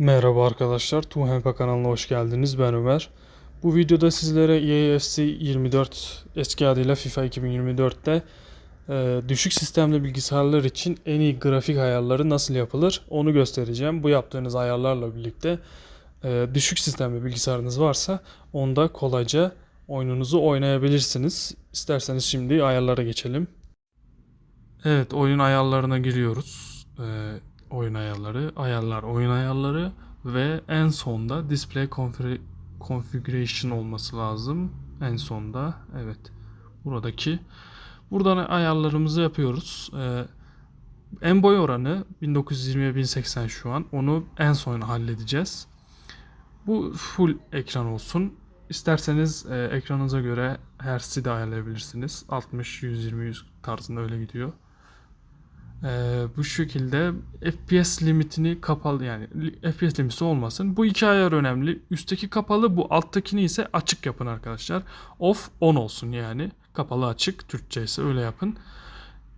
Merhaba arkadaşlar, Tuhempe kanalına hoş geldiniz. Ben Ömer. Bu videoda sizlere E EAFC 24 eski adıyla FIFA 2024'te e, düşük sistemli bilgisayarlar için en iyi grafik ayarları nasıl yapılır onu göstereceğim. Bu yaptığınız ayarlarla birlikte e, düşük sistemli bilgisayarınız varsa onda kolayca oyununuzu oynayabilirsiniz. İsterseniz şimdi ayarlara geçelim. Evet, oyun ayarlarına giriyoruz. Ee, oyun ayarları, ayarlar, oyun ayarları ve en sonda display config- configuration olması lazım. En sonda, evet. Buradaki. Buradan ayarlarımızı yapıyoruz. Ee, en boy oranı 1920'ye 1080 şu an. Onu en son halledeceğiz. Bu full ekran olsun. İsterseniz e, ekranınıza göre hertz'i de ayarlayabilirsiniz. 60, 120, 100 tarzında öyle gidiyor. Ee, bu şekilde FPS limitini kapalı yani FPS limiti olmasın. Bu iki ayar önemli. Üstteki kapalı bu alttakini ise açık yapın arkadaşlar. Off on olsun yani. Kapalı açık Türkçe ise öyle yapın.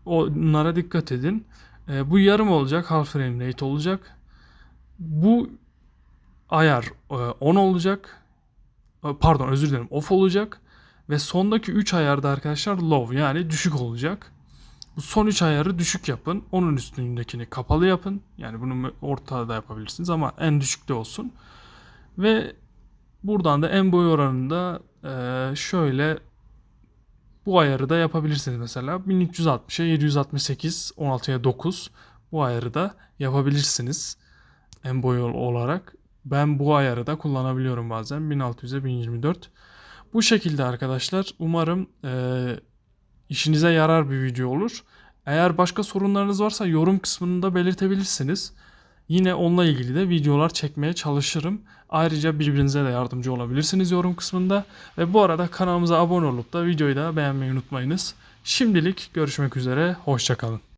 Onlara dikkat edin. Ee, bu yarım olacak. Half frame rate olacak. Bu ayar e, on olacak. E, Pardon özür dilerim off olacak. Ve sondaki 3 ayarda arkadaşlar low yani düşük olacak. Bu son 3 ayarı düşük yapın. Onun üstündekini kapalı yapın. Yani bunu ortada da yapabilirsiniz ama en düşükte olsun. Ve buradan da en boy oranında eee, şöyle bu ayarı da yapabilirsiniz mesela. 1360'a 768, 16'ya 9 bu ayarı da yapabilirsiniz. En boy ol- olarak. Ben bu ayarı da kullanabiliyorum bazen. 1600'e 1024. Bu şekilde arkadaşlar. Umarım eee işinize yarar bir video olur. Eğer başka sorunlarınız varsa yorum kısmında belirtebilirsiniz. Yine onunla ilgili de videolar çekmeye çalışırım. Ayrıca birbirinize de yardımcı olabilirsiniz yorum kısmında. Ve bu arada kanalımıza abone olup da videoyu da beğenmeyi unutmayınız. Şimdilik görüşmek üzere, hoşçakalın.